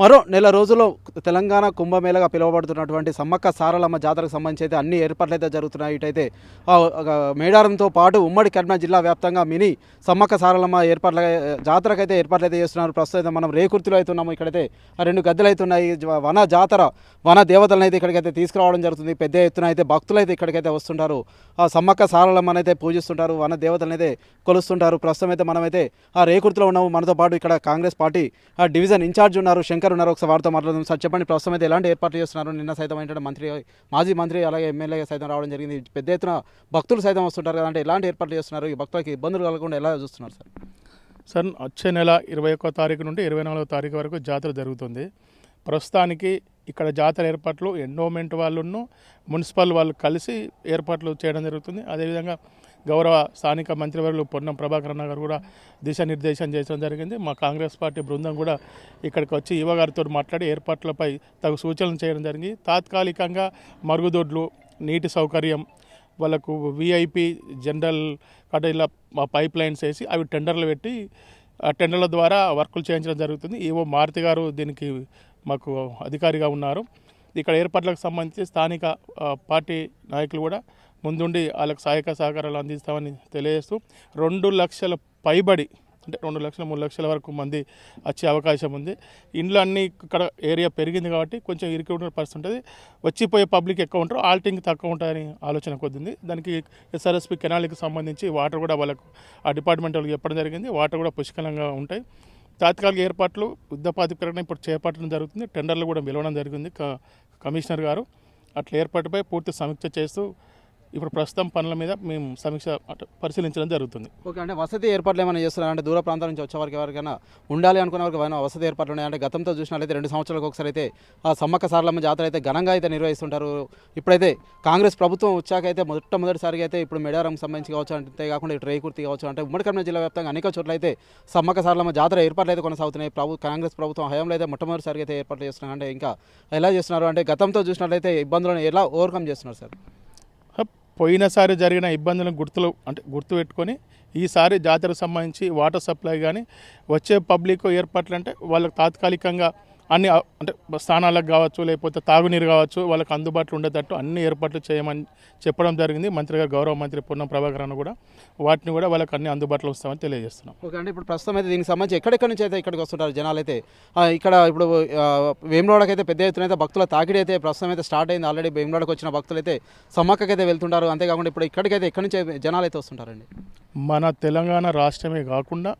మరో నెల రోజుల్లో తెలంగాణ కుంభమేళగా పిలువబడుతున్నటువంటి సమ్మక్క సారలమ్మ జాతరకు సంబంధించి అయితే అన్ని ఏర్పాట్లు అయితే జరుగుతున్నాయి. ఇటైతే మేడారంతో పాటు ఉమ్మడి కరీంనగర్ జిల్లా వ్యాప్తంగా మినీ సమ్మక్క సారలమ్మ ఏర్పాట్ల జాతరకు అయితే ఏర్పాట్లు అయితే చేస్తున్నారు. ప్రస్తుతం అయితే మనం రేకుర్తిలో అయితే ఉన్నాము. ఇక్కడైతే ఆ రెండు గద్దెలు అయితే ఉన్నాయి. వన జాతర వన దేవతలను అయితే ఇక్కడికైతే తీసుకురావడం జరుగుతుంది. పెద్ద ఎత్తున అయితే భక్తులు అయితే ఇక్కడికైతే వస్తుంటారు. ఆ సమ్మక్క సారలమ్మని అయితే పూజిస్తుంటారు. వన దేవతలను అయితే కొలుస్తుంటారు. ప్రస్తుతం అయితే మనమైతే ఆ రేకుర్తిలో ఉన్నాము. మనతో పాటు ఇక్కడ కాంగ్రెస్ పార్టీ ఆ డివిజన్ ఇన్ఛార్జ్ ఉన్నారు శంకర్ ఉన్నారు. ఒకసారి వారితో మాట్లాడదాం. సార్ చెప్పండి. ప్రస్తుతం అయితే ఎలాంటి ఏర్పాట్లు చేస్తున్నారు? నిన్న సైతం ఏంటంటే మంత్రి మాజీ మంత్రి అలాగే ఎమ్మెల్యే సైతం రావడం జరిగింది. పెద్ద ఎత్తున భక్తులు సైతం వస్తుంటారు కదా అంటే ఎలాంటి ఏర్పాట్లు చేస్తున్నారు? ఈ భక్తులకి ఇబ్బందులు కలగకుండా ఎలా చూస్తున్నారు సార్? సార్ వచ్చే నెల ఇరవై ఒక్క తారీఖు నుండి ఇరవై నాలుగో తారీఖు వరకు జాతర జరుగుతుంది. ప్రస్తుతానికి ఇక్కడ జాతర ఏర్పాట్లు ఎండోమెంట్ వాళ్ళును మున్సిపల్ వాళ్ళు కలిసి ఏర్పాట్లు చేయడం జరుగుతుంది. అదేవిధంగా గౌరవ స్థానిక మంత్రివర్యులు పొన్నం ప్రభాకర్ గారు కూడా దిశానిర్దేశం చేయడం జరిగింది. మా కాంగ్రెస్ పార్టీ బృందం కూడా ఇక్కడికి వచ్చి యువ గారితో మాట్లాడి ఏర్పాట్లపై తగు సూచనలు చేయడం జరిగింది. తాత్కాలికంగా మరుగుదొడ్లు నీటి సౌకర్యం వాళ్ళకు విఐపి జనరల్ కట్ట ఇలా పైప్ లైన్స్ వేసి అవి టెండర్లు పెట్టి ఆ టెండర్ల ద్వారా వర్కులు చేయించడం జరుగుతుంది. ఈవో మారుతి గారు దీనికి మాకు అధికారిగా ఉన్నారు. ఇక్కడ ఏర్పాట్లకు సంబంధించి స్థానిక పార్టీ నాయకులు కూడా ముందుండి వాళ్ళకి సహాయక సహకారాలు అందిస్తామని తెలియజేస్తూ రెండు లక్షల పైబడి అంటే రెండు లక్షల మూడు లక్షల వరకు మంది వచ్చే అవకాశం ఉంది. ఇండ్లు అన్నీ ఇక్కడ ఏరియా పెరిగింది కాబట్టి కొంచెం ఇరుకు పరిస్థితి ఉంటుంది. వచ్చిపోయే పబ్లిక్ ఎక్కువ ఉంటారు ఆల్టింగ్ తక్కువ ఉంటుందని ఆలోచన కొద్దింది. దానికి ఎస్ఆర్ఎస్పి కెనాల్కి సంబంధించి వాటర్ కూడా వాళ్ళకు ఆ డిపార్ట్మెంట్ వాళ్ళకి చెప్పడం జరిగింది. వాటర్ కూడా పుష్కలంగా ఉంటాయి. తాత్కాలిక ఏర్పాట్లు యుద్ధ ప్రాతిపదికన ఇప్పుడు చేపట్టడం జరుగుతుంది. టెండర్లు కూడా పిలవడం జరిగింది కమిషనర్ గారు. అట్లా ఏర్పాటుపై పూర్తి సమీక్ష చేస్తూ ఇప్పుడు ప్రస్తుతం పనుల మీద మేము సమీక్ష పరిశీలించడం జరుగుతుంది. ఓకే అంటే వసతి ఏర్పాట్లు ఏమైనా చేస్తున్నారు? అంటే దూర ప్రాంతాల నుంచి వచ్చే వారికి ఎవరికైనా ఉండాలి అనుకున్న వారికి ఏమైనా వసతి ఏర్పాట్లు ఉన్నాయి? అంటే గతంతో చూసినట్లయితే రెండు సంవత్సరాలకు ఒకసారి అయితే ఆ సమ్మక్క సారలమ్మ జాతర అయితే ఘనంగా అయితే నిర్వహిస్తుంటారు. ఇప్పుడైతే కాంగ్రెస్ ప్రభుత్వం వచ్చాక అయితే మొట్టమొదటిసారిగా అయితే ఇప్పుడు మెడారం సంబంధించి కావచ్చు అంతే కాకుండా ఇటు రేకుర్తి కావచ్చు అంటే ఉమ్మడి కరీంనగర్ జిల్లా వ్యాప్తంగా అనేక చోట్ల అయితే సమ్మక్క సారలమ్మ జాతర ఏర్పాట్లు అయితే కొనసాగుతున్నాయి. ప్రభు కాంగ్రెస్ ప్రభుత్వం హయాంలో అయితే మొట్టమొదటిసారిగా అయితే ఏర్పాట్లు చేస్తున్నారు అంటే ఇంకా ఎలా చేస్తున్నారు? అంటే గతంతో చూసినట్లయితే ఇబ్బందులను ఎలా ఓవర్కమ్ చేస్తున్నారు సార్? పోయినసారి జరిగిన ఇబ్బందులను గుర్తులు అంటే గుర్తు పెట్టుకొని ఈసారి జాతరకు సంబంధించి వాటర్ సప్లై కానీ వచ్చే పబ్లిక్ ఏర్పాట్లు అంటే వాళ్ళకి తాత్కాలికంగా అన్ని అంటే స్థానాలకు కావచ్చు లేకపోతే తాగునీరు కావచ్చు వాళ్ళకి అందుబాటులో ఉండేటట్టు అన్ని ఏర్పాట్లు చేయమని చెప్పడం జరిగింది. మంత్రి గారు గౌరవ మంత్రి పొన్నం ప్రభాకర్ అన్న కూడా వాటిని కూడా వాళ్ళకి అన్ని అందుబాటులో వస్తామని తెలియజేస్తున్నాం. ఓకే అంటే ఇప్పుడు ప్రస్తుతం అయితే దీనికి సంబంధించి ఎక్కడెక్కడి నుంచి అయితే ఇక్కడికి వస్తుంటారు జనాలు అయితే? ఇక్కడ ఇప్పుడు వేములవాడకి అయితే పెద్ద ఎత్తున అయితే భక్తుల తాకిడి అయితే ప్రస్తుతం అయితే స్టార్ట్ అయింది. ఆల్రెడీ వేములవాడకి వచ్చిన భక్తులు అయితే సమ్మక్కకి అయితే వెళ్తుంటారు. అంతేకాకుండా ఇప్పుడు ఇక్కడికైతే ఎక్కడి నుంచి జనాలు అయితే వస్తుంటారండి? మన తెలంగాణ రాష్ట్రమే కాకుండా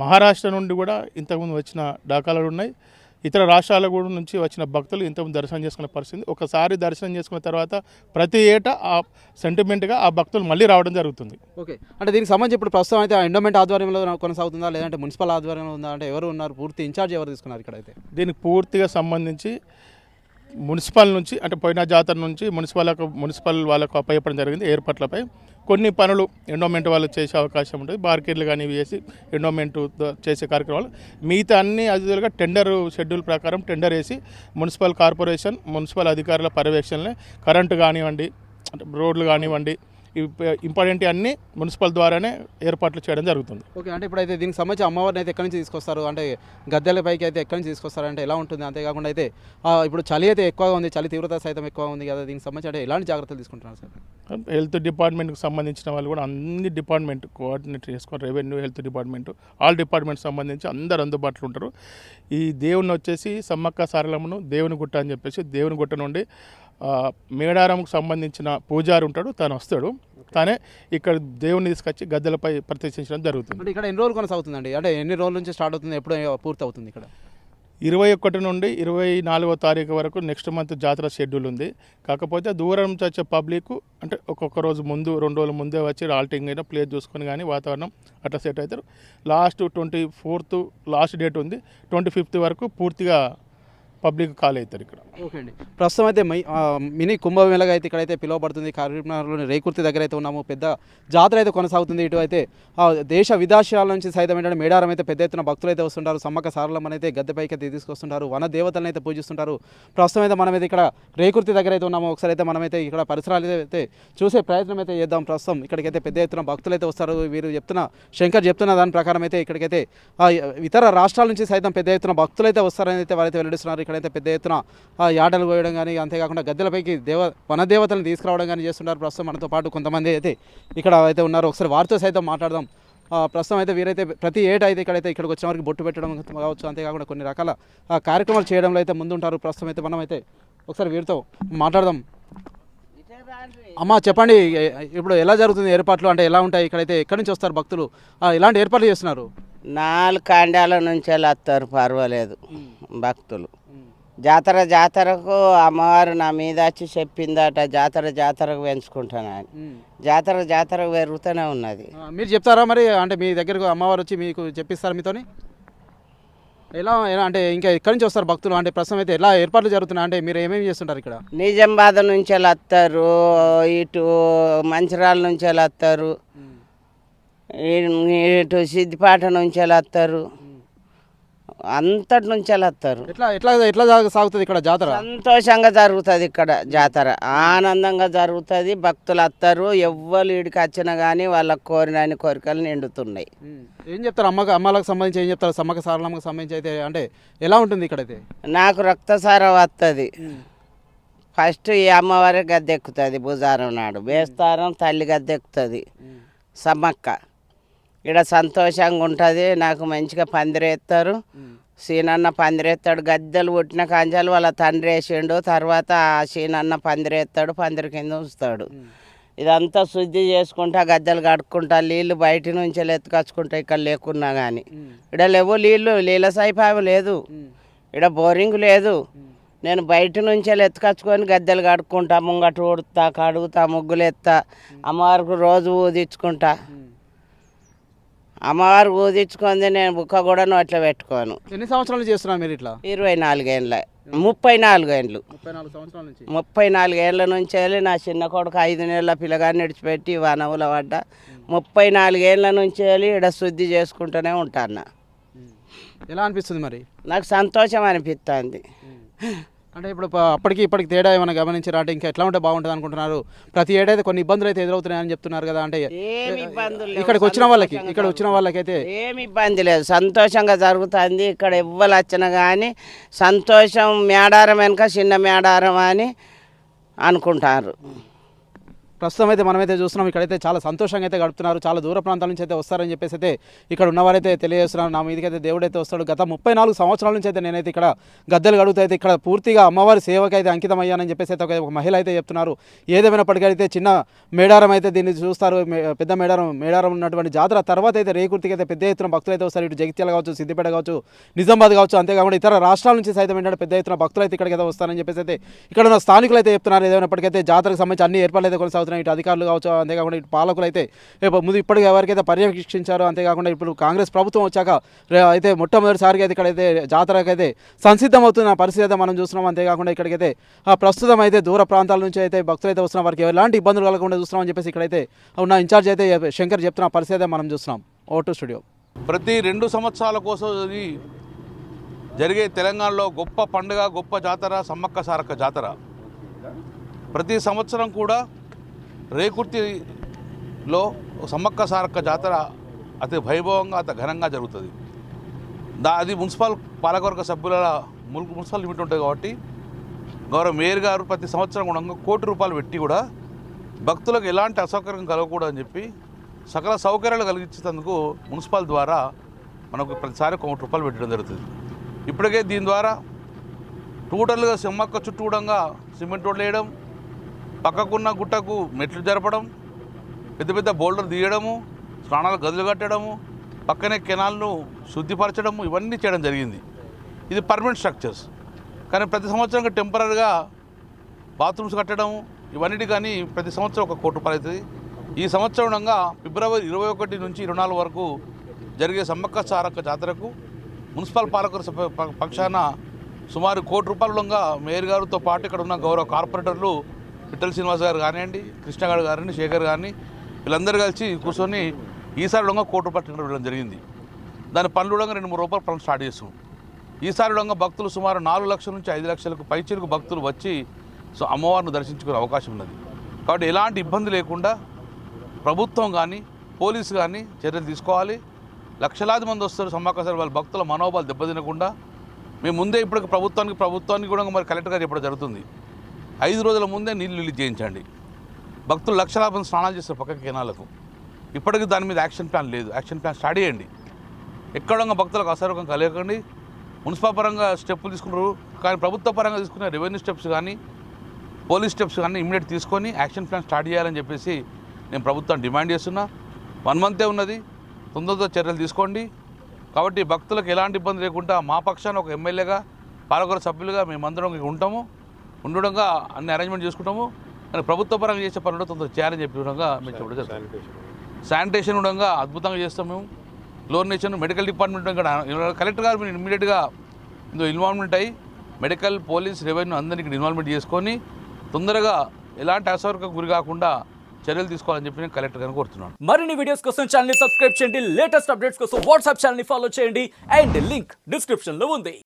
మహారాష్ట్ర నుండి కూడా ఇంతకుముందు వచ్చిన దాఖలాలు ఉన్నాయి. ఇతర రాష్ట్రాల కూడా నుంచి వచ్చిన భక్తులు ఇంతకుముందు దర్శనం చేసుకునే పరిస్థితి. ఒకసారి దర్శనం చేసుకున్న తర్వాత ప్రతి ఏటా ఆ సెంటిమెంట్గా ఆ భక్తులు మళ్ళీ రావడం జరుగుతుంది. ఓకే. అంటే దీనికి సంబంధించి ఇప్పుడు ప్రస్తుతం అయితే ఎండోమెంట్ ఆధ్వర్యంలో కొనసాగుతుందా? లేదంటే మున్సిపల్ ఆధ్వర్యంలో ఉందా? అంటే ఎవరు ఉన్నారు? పూర్తి ఇన్ఛార్జ్ ఎవరు తీసుకున్నారు ఇక్కడ అయితే దీనికి పూర్తిగా సంబంధించి మున్సిపల్ నుంచి అంటే పోయిన జాతర నుంచి మున్సిపల్ మున్సిపల్ వాళ్ళకు అప్పయ్యపడం జరిగింది ఏర్పాట్లపై. కొన్ని పనులు ఎండోమెంట్ వాళ్ళు చేసే అవకాశం ఉంటుంది. బార్కెట్లు కానీ ఇవి వేసి ఎండోమెంట్ చేసే కార్యక్రమాలు. మిగతా అన్ని అతిథులుగా టెండర్ షెడ్యూల్ ప్రకారం టెండర్ వేసి మున్సిపల్ కార్పొరేషన్ మున్సిపల్ అధికారుల పర్యవేక్షణలే. కరెంటు కానివ్వండి రోడ్లు కానివ్వండి ఇంపార్టెంట్ అన్నీ మున్సిపల్ ద్వారానే ఏర్పాట్లు చేయడం జరుగుతుంది. ఓకే అంటే ఇప్పుడైతే దీనికి సంబంధించి అమ్మవారిని అయితే ఎక్కడి నుంచి తీసుకొస్తారు? అంటే గద్దెల పైకి అయితే ఎక్కడి నుంచి తీసుకొస్తారు? అంటే ఎలా ఉంటుంది? అంతేకాకుండా అయితే ఇప్పుడు చలి అయితే ఎక్కువగా ఉంది చలి తీవ్రత సైతం ఎక్కువ ఉంది కదా దీనికి సంబంధించి అంటే ఎలాంటి జాగ్రత్తలు తీసుకుంటున్నారు సార్? హెల్త్ డిపార్ట్మెంట్కి సంబంధించిన వాళ్ళు కూడా అన్ని డిపార్ట్మెంట్ కోఆర్డినేట్ చేసుకొని revenue health department. All department సంబంధించి అందరు అందుబాటులో ఉంటారు. ఈ దేవుని వచ్చేసి సమ్మక్క సారలమ్మను దేవుని గుట్ట అని చెప్పేసి దేవుని గుట్ట నుండి మేడారంకు సంబంధించిన పూజారి ఉంటాడు తను వస్తాడు. తానే ఇక్కడ దేవుని తీసుకొచ్చి గద్దెలపై ప్రతిష్ఠించడం జరుగుతుంది. అంటే ఇక్కడ ఎన్ని రోజులు కొనసాగుతుందండి? అంటే ఎన్ని రోజుల నుంచి స్టార్ట్ అవుతుంది? ఎప్పుడు పూర్తి అవుతుంది ఇక్కడ? ఇరవై ఒకటి నుండి ఇరవై నాలుగో తారీఖు వరకు నెక్స్ట్ మంత్ జాతర షెడ్యూల్ ఉంది. కాకపోతే దూరం నుంచి వచ్చే పబ్లిక్ అంటే ఒక్కొక్క రోజు ముందు రెండు రోజుల ముందే వచ్చి ఆల్టింగ్ అయినా ప్లేస్ చూసుకొని కానీ వాతావరణం అట్లా సెట్ అవుతారు. Last twenty fourth last date ఉంది. ట్వంటీ ఫిఫ్త్ వరకు పూర్తిగా పబ్లిక్ కాల్ అవుతారు ఇక్కడ. ఓకే అండి. ప్రస్తుతం అయితే మై మినీ కుంభమేళగా అయితే ఇక్కడైతే పిలువబడుతుంది. కరీంనగర్లోని రేకుర్తి దగ్గర అయితే ఉన్నాము. పెద్ద జాతర అయితే కొనసాగుతుంది. ఇటు అయితే దేశ విదేశాల నుంచి సైతం ఏంటంటే మేడారం అయితే పెద్ద ఎత్తున భక్తులు అయితే వస్తుంటారు. సమ్మక్క సారలమ్మని అయితే గద్దెపైకి అయితే తీసుకొస్తుంటారు. వన దేవతలను అయితే పూజిస్తుంటారు. ప్రస్తుతం అయితే మనమైతే ఇక్కడ రేకుర్తి దగ్గర అయితే ఉన్నాము. ఒకసారి అయితే మనమైతే ఇక్కడ పరిసరాలు అయితే చూసే ప్రయత్నం అయితే చేద్దాం. ప్రస్తుతం ఇక్కడికైతే పెద్ద ఎత్తున భక్తులు అయితే వస్తారు. వీరు చెప్తున్న శంకర్ చెప్తున్న దాని ప్రకారం అయితే ఇక్కడికైతే ఇతర రాష్ట్రాల నుంచి సైతం పెద్ద ఎత్తున భక్తులు అయితే వస్తారని అయితే వారైతే వెల్లడిస్తున్నారు. ఇక్కడైతే పెద్ద ఎత్తున యాటలు కోయడం కానీ అంతేకాకుండా గద్దెలపైకి దేవ వనదేవతలను తీసుకురావడం కానీ చేస్తున్నారు ప్రస్తుతం మనతో పాటు కొంతమంది అయితే ఇక్కడ అయితే ఉన్నారు. ఒకసారి వారితో సైతం మాట్లాడదాం. ప్రస్తుతం అయితే వీరైతే ప్రతి ఏటా అయితే ఇక్కడైతే ఇక్కడికి వచ్చిన వారికి బొట్టు పెట్టడం కావచ్చు అంతేకాకుండా కొన్ని రకాల కార్యక్రమాలు చేయడంలో అయితే ముందుంటారు. ప్రస్తుతం అయితే మనం అయితే ఒకసారి వీరితో మాట్లాడదాం. అమ్మ చెప్పండి ఇప్పుడు ఎలా జరుగుతుంది ఏర్పాట్లు? అంటే ఎలా ఉంటాయి? ఇక్కడైతే ఎక్కడి నుంచి వస్తారు భక్తులు? ఆ, ఎలాంటి ఏర్పాట్లు చేస్తున్నారు? నాలుగు కాండాల నుంచి వస్తారు పర్వాలేదు భక్తులు. జాతర జాతరకు అమ్మవారు నా మీద వచ్చి చెప్పిందట జాతర జాతరకు పెంచుకుంటానని జాతర జాతరకు పెరుగుతూనే ఉన్నది. మీరు చెప్తారా మరి? అంటే మీ దగ్గరకు అమ్మవారు వచ్చి మీకు చెప్పిస్తారా మీతోని? ఎలా ఎలా అంటే ఇంకా ఎక్కడి నుంచి వస్తారు భక్తులు? అంటే ప్రస్తుతం అయితే ఎలా ఏర్పాట్లు జరుగుతున్నాయి? అంటే మీరు ఏమేమి చేస్తుంటారు ఇక్కడ? నిజామాబాద్ నుంచి వస్తారు? ఇటు మంచిర్యాల నుంచి వస్తారు? ఇటు సిద్దిపేట నుంచి వస్తారు? అంతటి నుంచి వస్తారు. ఎట్లా ఎట్లా ఎట్లా సాగు- సాగుతుంది ఇక్కడ జాతర? సంతోషంగా జరుగుతుంది ఇక్కడ జాతర. ఆనందంగా జరుగుతుంది భక్తులు వస్తారు. ఎవ్వరు ఇడికి వచ్చినా కానీ వాళ్ళకి కోరినన్ని కోరికలు నిండుతున్నాయి. ఏం చెప్తారు అమ్మకి అమ్మాలకు సంబంధించి ఏం చెప్తారు? సమ్మక సారలమ్మకి సంబంధించి అయితే అంటే ఎలా ఉంటుంది ఇక్కడైతే? నాకు రక్తసార వస్తుంది ఫస్ట్ ఈ అమ్మవారి గద్దెక్కుతుంది భుజారం నాడు. బేస్తారం తల్లి గద్దెక్కుతుంది. సమ్మక్క. ఇక్కడ సంతోషంగా ఉంటుంది. నాకు మంచిగా పందిరేస్తారు సీనన్న పందిరేస్తాడు గద్దెలు పుట్టిన కంజాలు వాళ్ళ తండ్రి వేసిండు. తర్వాత ఆ సీనన్న పందిరేస్తాడు పందిరి కింద ఉంచుతాడు. ఇదంతా శుద్ధి చేసుకుంటా గద్దెలు కడుక్కుంటా నీళ్ళు బయట నుంచి ఎత్తుకొచ్చుకుంటా ఇక్కడ లేకున్నా కానీ ఇక్కడ లేవు నీళ్ళు నీళ్ళ సైపాయం లేదు. ఇక్కడ బోరింగ్ లేదు. నేను బయట నుంచి ఎత్తుకొచ్చుకొని గద్దెలు కడుక్కుంటా ముంగట ఊడుతా కడుగుతా ముగ్గులు ఎత్తా అమ్మవారికి రోజు ఊదించుకుంటా అమ్మవారికి ఊదించుకుంది నేను బుక్క కూడా నోట్లో పెట్టుకోను. ఎన్ని సంవత్సరాల నుంచి చేస్తున్నారు మీరు ఇట్లా? ఇరవై నాలుగేళ్ళ ముప్పై నాలుగేళ్ళు ముప్పై నాలుగు సంవత్సరాల నుంచి. ముప్పై నాలుగేళ్ళ నుంచి వెళ్ళి నా చిన్న కొడుకు ఐదు నెలల పిల్లగాన్ని విడిచిపెట్టి వనవుల పడ్డ ముప్పై నాలుగేళ్ళ నుంచి వెళ్ళి ఇక్కడ శుద్ధి చేసుకుంటూనే ఉంటాను ఎలా అనిపిస్తుంది మరి? నాకు సంతోషం అనిపిస్తుంది అంటే ఇప్పుడు అప్పటికి ఇప్పటికి తేడా ఏమైనా గమనించారా అంటే ఇంకా ఎట్లా ఉంటే బాగుంటుంది అనుకుంటున్నారు? ప్రతి ఏడైతే కొన్ని ఇబ్బందులు అయితే ఎదురవుతున్నాయని చెప్తున్నారు కదా అంటే. ఇక్కడికి వచ్చిన వాళ్ళకి ఇక్కడ వచ్చిన వాళ్ళకైతే ఏమి ఇబ్బంది లేదు సంతోషంగా జరుగుతుంది. ఇక్కడ ఎవ్వరు వచ్చినా కానీ సంతోషం మేడారం వెనక చిన్న మేడారం అని అనుకుంటారు. ప్రస్తుతం అయితే మనమైతే చూస్తున్నాం ఇక్కడైతే చాలా సంతోషంగా అయితే గడుపుతున్నారు చాలా దూర ప్రాంతాల నుంచి అయితే వస్తారని చెప్పేసి అయితే ఇక్కడ ఉన్నవారైతే తెలియజేస్తున్నారు. నా మీదకైతే దేవుడైతే వస్తాడు. గత ముప్పై నాలుగు సంవత్సరాల నుంచి అయితే నేనైతే ఇక్కడ గద్దెలు గడుగుతూ అయితే ఇక్కడ పూర్తిగా అమ్మవారి సేవకి అయితే అంకితం అయ్యానని చెప్పేసి అయితే ఒక మహిళ అయితే చెప్తున్నారు. ఏదేమైనప్పటికీ అయితే చిన్న మేడారం అయితే దీన్ని చూస్తారు. పెద్ద మేడారం మేడారం ఉన్నటువంటి జాతర తర్వాత అయితే రేకుర్తికి అయితే పెద్ద ఎత్తున భక్తులు అయితే వస్తారు. ఇటు జగిత్యాల కావచ్చు సిద్దిపేట కావచ్చు నిజామాబాద్ కావచ్చు అంతేకాకుండా ఇతర రాష్ట్రాల నుంచి సైతం ఏంటంటే పెద్ద ఎత్తున భక్తులు అయితే ఇక్కడికి అయితే వస్తారని చెప్పేసి అయితే ఇక్కడ ఉన్న స్థానికులు అయితే చెప్తున్నారు. ఏదైనప్పటికైతే జాతరకు సంబంధించి అన్ని ఏర్పాట్లు అయితే కొనసాగుతున్నాయి ఇటు అధికారులు కావచ్చు అంతేకాకుండా ఇటు పాలకులు అయితే రేపు ముందు ఇప్పటికి ఎవరికైతే పర్యవేక్షించారో అంతేకాకుండా ఇప్పుడు కాంగ్రెస్ ప్రభుత్వం వచ్చాక అయితే మొట్టమొదటిసారిగా అయితే ఇక్కడైతే జాతరకైతే సంసిద్ధమవుతున్న సంసిద్ధం అవుతున్న పరిస్థితి అయితే మనం చూస్తున్నాం. అంతేకాకుండా ఇక్కడికైతే ప్రస్తుతం అయితే దూర ప్రాంతాల నుంచి అయితే భక్తులు అయితే వస్తున్న వారికి ఎలాంటి ఇబ్బందులు కలగకుండా చూస్తున్నామని చెప్పేసి ఇక్కడైతే ఉన్న ఇన్ఛార్జ్ అయితే శంకర్ చెప్తున్న పరిస్థితి అయితే మనం చూస్తున్నాం. ఓటు స్టూడియో. ప్రతి రెండు సంవత్సరాల కోసం జరిగే తెలంగాణలో గొప్ప పండుగ గొప్ప జాతర సమ్మక్క సారక్క జాతర. ప్రతి సంవత్సరం కూడా రేకుర్తిలో సమ్మక్క సారక్క జాతర అతి వైభవంగా అతి ఘనంగా జరుగుతుంది. దా అది మున్సిపల్ పాలకవర్గ సభ్యుల మున్- మున్సిపల్ లిమిట్ ఉంటుంది కాబట్టి గౌరవ మేయర్ గారు ప్రతి సంవత్సరం కూడా కోటి రూపాయలు పెట్టి కూడా భక్తులకు ఎలాంటి అసౌకర్యం కలగకూడదని చెప్పి సకల సౌకర్యాలు కలిగించేందుకు మున్సిపల్ ద్వారా మనకు ప్రతిసారి కోటి రూపాయలు పెట్టడం జరుగుతుంది. ఇప్పటికే దీని ద్వారా టోటల్గా సిమ్మక్క చుట్టూడంగా సిమెంట్ రోడ్లు వేయడం పక్కకున్న గుట్టకు మెట్లు జరపడం పెద్ద పెద్ద బోల్డర్ తీయడము స్నానాలు గదులు కట్టడము పక్కనే కెనాల్ను శుద్ధిపరచడము ఇవన్నీ చేయడం జరిగింది. ఇది పర్మనెంట్ స్ట్రక్చర్స్. కానీ ప్రతి సంవత్సరం టెంపరీగా బాత్రూమ్స్ కట్టడం ఇవన్నిటి కానీ ప్రతి సంవత్సరం ఒక కోటి రూపాయలు అవుతుంది. ఈ సంవత్సరంగా ఫిబ్రవరి ఇరవై ఒకటి నుంచి ఇరవై నాలుగు వరకు జరిగే సమ్మక్క సారక్క జాతరకు మున్సిపల్ పాలకుల సభ పక్షాన సుమారు కోటి రూపాయలుగా మేయర్ గారితో పాటు ఇక్కడ ఉన్న గౌరవ కార్పొరేటర్లు విఠల్ శ్రీనివాస్ గారు కానివ్వండి కృష్ణగాడు గారిని శేఖర్ గారిని వీళ్ళందరూ కలిసి కూర్చొని ఈసారి డొంగ కోటి రూపాయలు టెండర్ ఇవ్వడం జరిగింది. దాని పనులు కూడా రెండు మూడు రూపాయలు పనులు స్టార్ట్ చేస్తాం ఈసారి డొంగ భక్తులు సుమారు నాలుగు లక్షల నుంచి ఐదు లక్షలకు పైచిలకు భక్తులు వచ్చి సో అమ్మవారిని దర్శించుకునే అవకాశం ఉన్నది. కాబట్టి ఎలాంటి ఇబ్బంది లేకుండా ప్రభుత్వం కానీ పోలీసు కానీ చర్యలు తీసుకోవాలి. లక్షలాది మంది వస్తారు సమ్మక్కసారి వాళ్ళ భక్తుల మనోభావాలు దెబ్బతినకుండా. మేము ముందే ఇప్పటికి ప్రభుత్వానికి ప్రభుత్వానికి కూడా మరి కలెక్టర్ గారు చెప్పడం జరుగుతుంది. ఐదు రోజుల ముందే నీళ్ళు రిలీజ్ చేయించండి. భక్తులు లక్షలాభం స్నానాలు చేస్తారు పక్క కెనాలకు. ఇప్పటికీ దాని మీద యాక్షన్ ప్లాన్ లేదు. యాక్షన్ ప్లాన్ స్టార్ట్ చేయండి. ఎక్కడ భక్తులకు అసౌకర్యం కలగకండి. మున్సిపల్ పరంగా స్టెప్పులు తీసుకున్నారు కానీ ప్రభుత్వ పరంగా తీసుకునే రెవెన్యూ స్టెప్స్ కానీ పోలీస్ స్టెప్స్ కానీ ఇమ్మీడియట్ తీసుకొని యాక్షన్ ప్లాన్ స్టార్ట్ చేయాలని చెప్పేసి నేను ప్రభుత్వం డిమాండ్ చేస్తున్నా. వన్ మంతే ఉన్నది. తొందరతో చర్యలు తీసుకోండి. కాబట్టి భక్తులకు ఎలాంటి ఇబ్బంది లేకుండా మా పక్షాన ఒక ఎమ్మెల్యేగా పాలకొర సభ్యులుగా మేమందరం ఉంటాము. ఉండడంగా అన్ని అరేంజ్మెంట్ చేసుకుంటాము. కానీ ప్రభుత్వ పరంగా చేసే పనులు తొందరగా చేయాలని చెప్పి విధంగా మేము చెప్పడం జరుగుతుంది. శానిటేషన్ ఉండగా అద్భుతంగా చేస్తాం మేము. క్లోరినేషన్ మెడికల్ డిపార్ట్మెంట్ కూడా కలెక్టర్ గారు మీరు ఇమ్మీడియట్గా ఇందులో ఇన్వాల్వ్మెంట్ అయ్యి మెడికల్ పోలీస్ రెవెన్యూ అందరినీ ఇక్కడ ఇన్వాల్వ్మెంట్ చేసుకొని తొందరగా ఎలాంటి అసౌకర్యం గురి కాకుండా చర్యలు తీసుకోవాలని చెప్పి నేను కలెక్టర్ గారిని కోరుతున్నాను. మరిన్ని వీడియోస్ కోసం ఛానల్ సబ్స్క్రైబ్ చేయండి. లేటెస్ట్ అప్డేట్స్ కోసం వాట్సాప్ ఛానల్ ఫాలో చేయండి. అండ్ లింక్ డిస్క్రిప్షన్లో ఉంది.